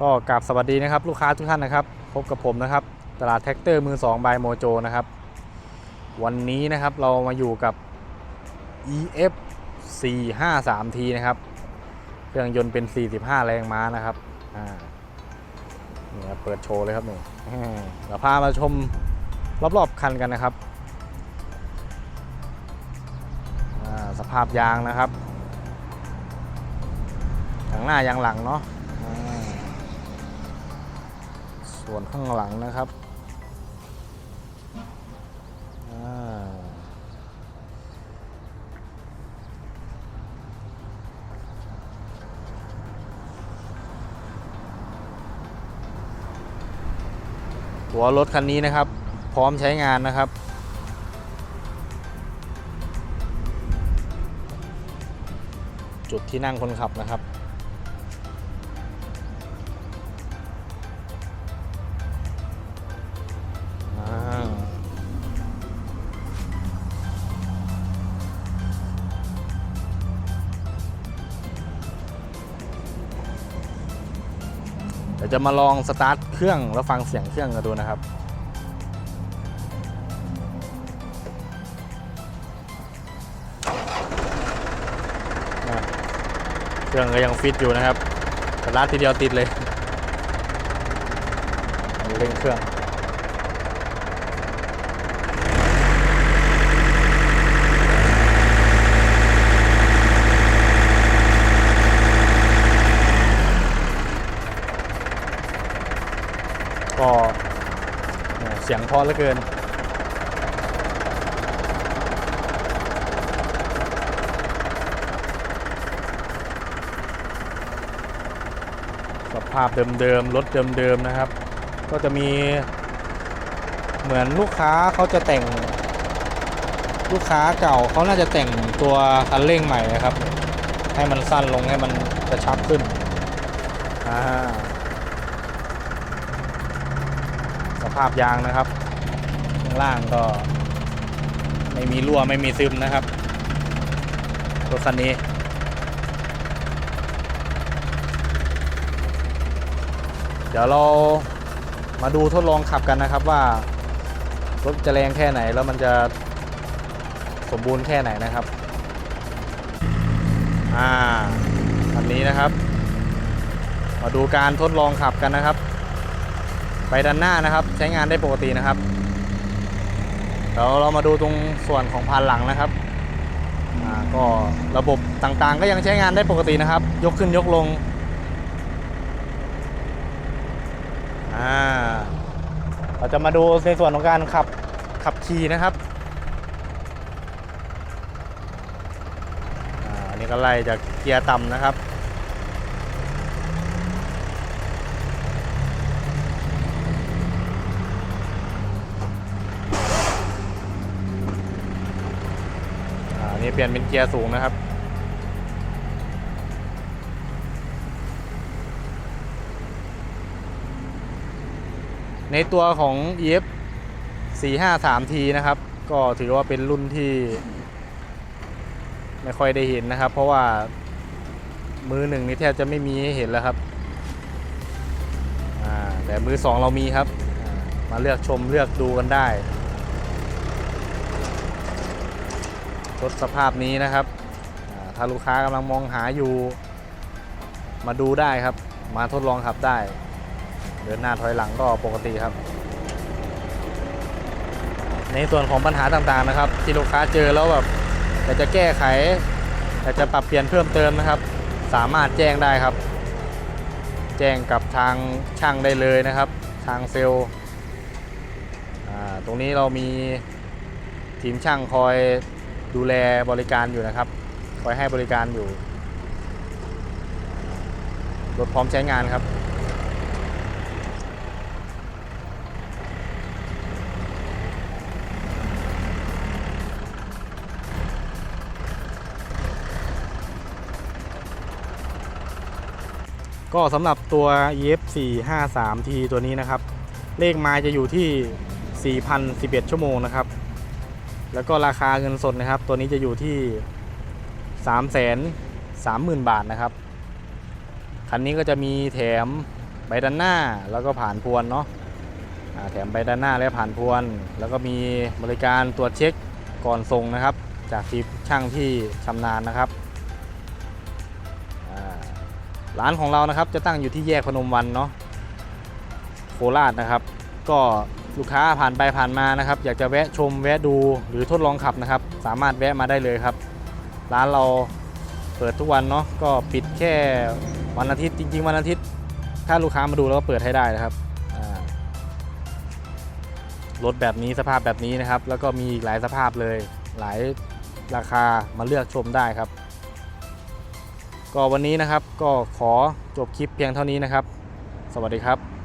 ก็กราบสวัสดีนะครับลูกค้าทุกท่านนะครับ พบกับผมนะครับ ตลาดแท็กเตอร์มือ2บายโมโจนะครับ วันนี้นะครับเรามาอยู่กับ EF 453T นะครับเครื่องยนต์เป็น 45 แรงม้านะครับอ่านี่ครับเปิดโชว์เลยครับนี่เดี๋ยวพามาชมรอบๆคันกันนะครับสภาพยางนะครับทั้งหน้ายางหลังเนาะ ส่วนข้างหลังนะครับหัวรถคันนี้นะครับ พร้อมใช้งานนะครับจุดที่นั่งคนขับนะครับ ดี๋ยวจะมาลองสตาร์ทเครื่องแล้วฟังเสียงเครื่องกันดูนะครับเครื่องก็ยังฟิตอยู่นะครับสตาร์ททีเดียวติดเลยเร่งเครื่อง ก็โอ้ เสียงพอเหลือเกิน สภาพเดิมๆ รถเดิมๆ นะครับ ก็จะมีเหมือนลูกค้าเขาจะแต่ง ลูกค้าเก่าเขาน่าจะแต่งตัวคันเร่งใหม่นะครับ ให้มันสั้นลงให้มันกระชับขึ้นอ่าส ภาพยางนะครับข้างล่างก็ไม่มีรั่วไม่มีซึมนะครับรถคันนี้เดี๋ยวเรามาดูทดลองขับกันนะครับว่ารถจะแรงแค่ไหนแล้วมันจะสมบูรณ์แค่ไหนนะครับ อ่าวันนี้นะครับ มาดูการทดลองขับกันนะครับ ไปด้านหน้านะครับ ใช้งานได้ปกตินะครับเดี๋ยวเรามาดูตรงส่วนของพานหลังนะครับก็ระบบต่างๆ ก็ยังใช้งานได้ปกตินะครับ ยกขึ้นยกลงเราจะมาดูในส่วนของการขับขับขี่นะครับอันนี้ก็ไล่จากเกียร์ต่ำนะครับ นี้เปลี่ยนเป็นเกียร์สูงนะครับ ในตัวของ EF 453T นะครับ ก็ถือว่าเป็นรุ่นที่ ไม่ค่อยได้เห็นนะครับ เพราะว่ามือหนึ่งนี่แทบจะไม่มีให้เห็นแล้วครับ แต่มือสองเรามีครับ มาเลือกชมเลือกดูกันได้ รถสภาพนี้นะครับ ถ้าลูกค้ากำลังมองหาอยู่ มาดูได้ครับ มาทดลองขับได้ เดินหน้าถอยหลังก็ปกติครับ ในส่วนของปัญหาต่างๆนะครับ ที่ลูกค้าเจอแล้วแบบอยากจะแก้ไขอยากจะปรับเปลี่ยนเพิ่มเติมนะครับ สามารถแจ้งได้ครับ แจ้งกับทางช่างได้เลยนะครับ ทางเซลล์ตรงนี้เรามีทีมช่างคอย ดูแลบริการอยู่นะครับ คอยให้บริการอยู่ รถพร้อมใช้งานครับ ก็สำหรับตัว EF 453T ตัวนี้นะครับ เลขไมาจะอยู่ที่ 4,011 ชั่วโมงนะครับ แล้วก็ราคาเงินสดนะครับ ตัวนี้จะอยู่ที่ 3 3 0 0 0 0 บาทนะครับ คันนี้ก็จะมีแถมใบด้านหน้าแล้วก็ผ่านพวนเนาะแถมใบด้านหน้าและผ่านพวน แล้วก็มีบริการตรวจเช็คก่อนส่งนะครับ จากทีมช่างที่ชำนาญนะครับร้านของเรานะครับจะตั้งอยู่ที่แยกพนมวันเนาะโคราชนะครับ ก็ ลูกค้าผ่านไปผ่านมานะครับ อยากจะแวะชมแวะดูหรือทดลองขับนะครับ สามารถแวะมาได้เลยครับ ร้านเราเปิดทุกวันเนาะก็ปิดแค่วันอาทิตย์จริง ๆ วันอาทิตย์ ถ้าลูกค้ามาดูแล้วก็เปิดให้ได้นะครับรถแบบนี้สภาพแบบนี้นะครับ แล้วก็มีหลายสภาพเลย หลายราคามาเลือกชมได้ครับ ก็วันนี้นะครับก็ขอจบคลิปเพียงเท่านี้นะครับ สวัสดีครับ